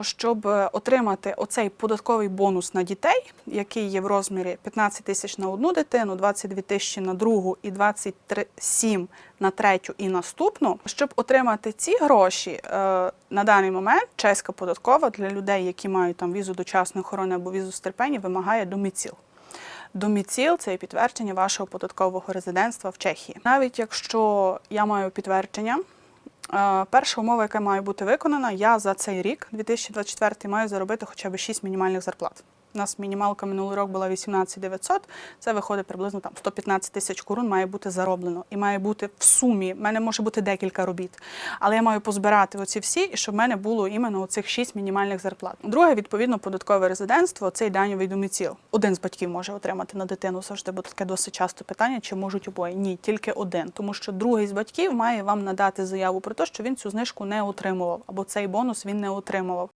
Щоб е, отримати оцей податковий бонус на дітей, який є в розмірі 15 тисяч на одну дитину, 22 тисячі на другу і 27 на третю і наступну, щоб отримати ці гроші е, на даний момент чеська податкова для людей, які мають там візу дочасної охорони або візу стерпення, вимагає доміціл. Доміціл це підтвердження вашого податкового резидентства в Чехії. Навіть якщо я маю підтвердження, перша умова, яка має бути виконана, я за цей рік, 2024, маю заробити хоча б 6 мінімальних зарплат. У нас мінімалка минулий рік була 18 900, це виходить приблизно там 115 тисяч корун має бути зароблено. І має бути в сумі, в мене може бути декілька робіт, але я маю позбирати оці всі, і щоб в мене було іменно оцих 6 мінімальних зарплат. Друге, відповідно, податкове резидентство цей даньовий доміціл. Один з батьків може отримати на дитину завжди, бо таке досить часто питання, чи можуть обоє. Ні, тільки один. Тому що другий з батьків має вам надати заяву про те, що він цю знижку не отримував, або цей бонус він не отримував.